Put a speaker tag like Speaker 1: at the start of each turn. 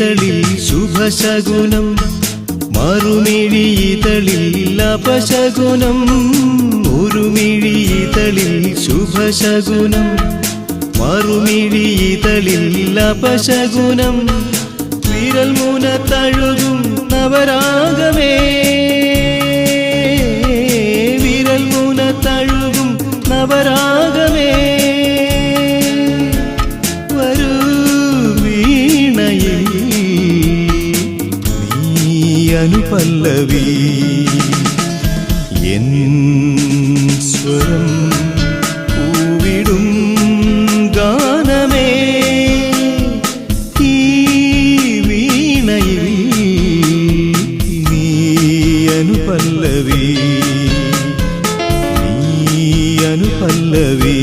Speaker 1: മറുമിഴിയിതളിൽ ശുഭശകുനം മറുമിഴിയിതളിൽ അപശകുനം ഒരുമിഴിയിതളിൽ ശുഭശകുനം മറുമിഴിയിതളിൽ അപശകുനം. വിരൽ മൂന തഴുകും നവരാഗമേ വിരൽ മൂന തഴുകും നവരാഗമേ. വരൂ വീണയിൽ അനുപല്ലവി എൻ സ്വരം പൂവിടും ഗാനമേ ഈ വീണയിൽ നീ അനുപല്ലവി നീ അനുപല്ലവീ